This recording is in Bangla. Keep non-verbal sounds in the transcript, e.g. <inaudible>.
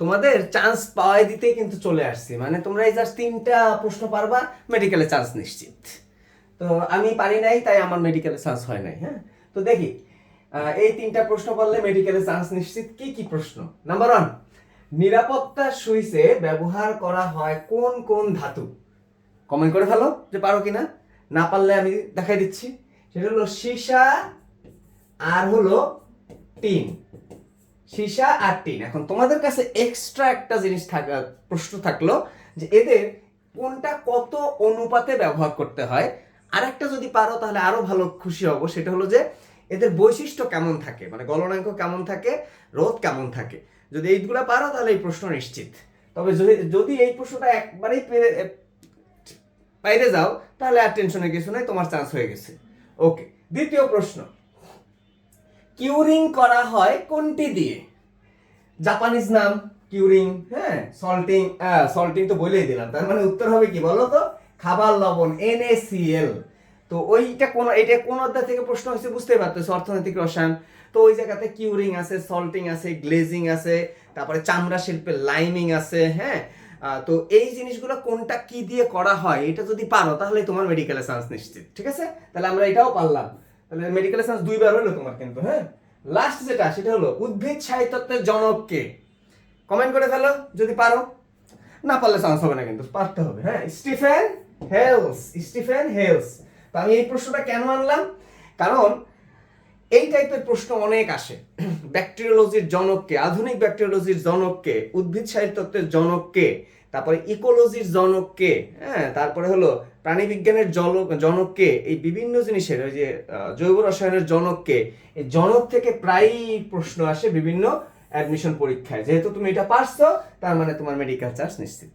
তোমাদের চান্স পাওয়াই দিতেই কিন্তু চলে আসছি। মানে তোমরা এই জাস্ট তিনটা প্রশ্ন পারবা মেডিকেলে চান্স নিশ্চিত। তো আমি পারি নাই, তাই আমার মেডিকেলে চান্স হয় নাই হ্যাঁ? তো দেখি এই তিনটা প্রশ্ন পারলে মেডিকেলে চান্স নিশ্চিত কি কি প্রশ্ন? নাম্বার ওয়ান নিরাপত্তা সুইচে ব্যবহার করা হয় কোন কোন ধাতু? কমেন্ট করে ফেলো যে পারো কিনা। না পারলে আমি দেখাই দিচ্ছি। সেটা হলো সীসা আর হলো টিন। সীসা আর টিন। এখন তোমাদের কাছে এক্সট্রা একটা জিনিস থাকা, প্রশ্ন থাকল যে এদের কোনটা কত অনুপাতে ব্যবহার করতে হয়? আরেকটা যদি পারো তাহলে আরও ভালো খুশি হব, সেটা হলো যে এদের বৈশিষ্ট্য কেমন থাকে? মানে গলনাঙ্ক কেমন থাকে? রোদ কেমন থাকে? যদি এইগুলা পারো তাহলে এই প্রশ্ন নিশ্চিত। তবে যদি যদি এই প্রশ্নটা একবারেই পেরে বাইরে যাও, তাহলে আর টেনশনের কিছু নাই, তোমার চান্স হয়ে গেছে। ওকে দ্বিতীয় প্রশ্ন। কিউরিং করা হয় কোনটি দিয়ে? জাপানিজ নাম কিউরিং হ্যাঁ সল্টিং সল্টিং তো বলেই দিলাম। তার মানে উত্তর হবে কি বলো তো? খাবার লবণ NaCl তো ওইটা কোন, এটা কোন অধ্যায় থেকে প্রশ্ন হয়েছে বুঝতে পারতেছো? অর্থনৈতিক রসায়ন। তো ওই জায়গাতে কিউরিং আছে, সল্টিং আছে, গ্লেজিং আছে, তারপরে চামড়া শিল্পে লাইমিং আছে হ্যাঁ। তো এই জিনিসগুলো কোনটা কি দিয়ে করা হয়, এটা যদি পারো, তাহলে তোমার মেডিকেলে চান্স নিশ্চিত, ঠিক আছে? তাহলে আমরা এটাও পারলাম। তাহলে মেডিকেলে চান্স দুইবার হলো তোমার কিন্তু হ্যাঁ? লাস্ট যেটা, সেটা হলো উদ্ভিদ সাহিত্যের জনক কে? কমেন্ট করে ফেলো, যদি পারো। না পারলে চান্স হবে না কিন্তু, পারতে হবে হ্যাঁ? স্টিফেন হেলস স্টিফেন হেলস তো আমি এই প্রশ্নটা কেন আনলাম? কারণ এই টাইপের প্রশ্ন অনেক আসে। <clears throat> ব্যাকটেরিওলজির জনককে আধুনিক ব্যাকটেরিওলজির জনককে উদ্ভিদ সাহিত্যের জনককে তারপরে ইকোলজির জনককে হ্যাঁ তারপরে হলো প্রাণীবিজ্ঞানের জল জনককে এই বিভিন্ন জিনিসের ওই যে জৈব রসায়নের জনককে এই জনক থেকে প্রায়ই প্রশ্ন আসে বিভিন্ন অ্যাডমিশন পরীক্ষায়। যেহেতু তুমি এটা পারছ, তার মানে তোমার মেডিকেল চার্জ নিশ্চিত।